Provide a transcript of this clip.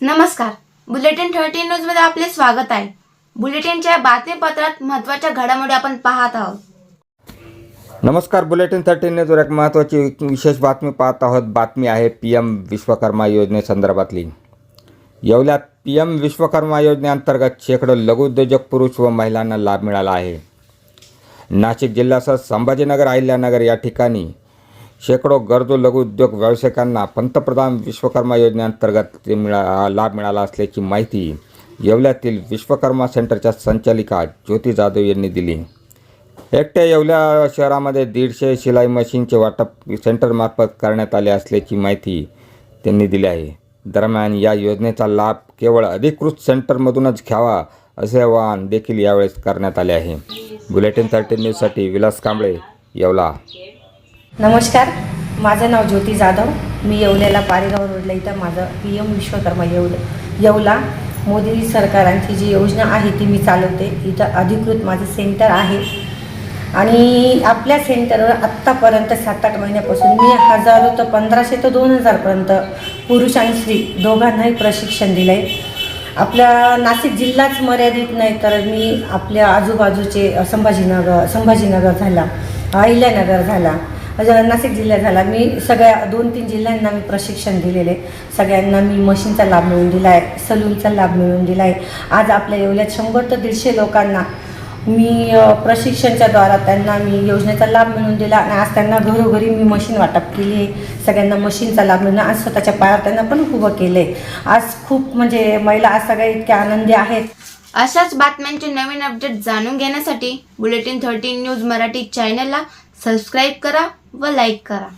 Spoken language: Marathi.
नमस्कार. बुलेटिन थर्टीन न्यूजमध्ये आपले स्वागत आहे. बुलेटिनच्या बातमीपत्रात महत्त्वाच्या घडामोडी आपण पाहत आहोत. नमस्कार बुलेटिन थर्टीन न्यूजवर एक महत्त्वाची विशेष बातमी पाहत आहोत. बातमी आहे पी एम विश्वकर्मा योजनेसंदर्भातली येवल्यात पी एम विश्वकर्मा योजनेअंतर्गत शेकडो लघुउद्योजक पुरुष व महिलांना लाभ मिळाला आहे. नाशिक जिल्ह्यासह संभाजीनगर अहिल्यानगर या ठिकाणी शेकडो गरजू लघुउद्योग व्यावसायिकांना पंतप्रधान विश्वकर्मा योजनेअंतर्गत मिळा लाभ मिळाला असल्याची माहिती येवल्यातील विश्वकर्मा सेंटरच्या संचालिका ज्योती जाधव यांनी दिली. एकट्या येवल्या शहरामध्ये दीडशे शिलाई मशीनचे वाटप सेंटरमार्फत करण्यात आले असल्याची माहिती त्यांनी दिली आहे. दरम्यान या योजनेचा लाभ केवळ अधिकृत सेंटरमधूनच घ्यावा असे आवाहन देखील यावेळेस करण्यात आले आहे. बुलेटिन थर्टीन न्यूजसाठी विलास कांबळे येवला. नमस्कार माझं नाव ज्योती जाधव. मी येवल्याला पारेगाव रोडला इथं माझं पी एम विश्वकर्मा येवल. येवला मोदी सरकारांची जी योजना आहे ती मी चालवते. इथं अधिकृत माझं सेंटर आहे. आणि आपल्या सेंटरवर आत्तापर्यंत सात आठ महिन्यापासून मी हजारो तर पंधराशे ते दोन हजारपर्यंत पुरुष आणि स्त्री दोघांनाही प्रशिक्षण दिलं आहे आपल्या नाशिक जिल्हाच मर्यादित नाही तर मी आपल्या आजूबाजूचे संभाजीनगर संभाजीनगर झाला अहिल्यानगर झाला. नाशिक जिल्हा झाला. मी सगळ्या दोन तीन जिल्ह्यांना मी प्रशिक्षण दिलेले. सगळ्यांना मी मशीनचा लाभ मिळवून दिला आहे सलूनचा लाभ मिळवून दिला आहे आज आपल्या येवल्यात शंभर ते दीडशे लोकांना मी प्रशिक्षणच्या द्वारा त्यांना मी योजनेचा लाभ मिळवून दिला आणि आज त्यांना घरोघरी मी मशीन वाटप केली. आहे सगळ्यांना मशीनचा लाभ मिळून आज स्वतःच्या पायावर त्यांना पण उभं केलं. आहे आज खूप म्हणजे महिला आज सगळ्या इतक्या आनंदी आहेत. अशाच बातम्यांचे नवीन अपडेट जाणून घेण्यासाठी बुलेटिन थर्टीन न्यूज मराठी चॅनलला सबस्क्राईब करा. व लाईक करा.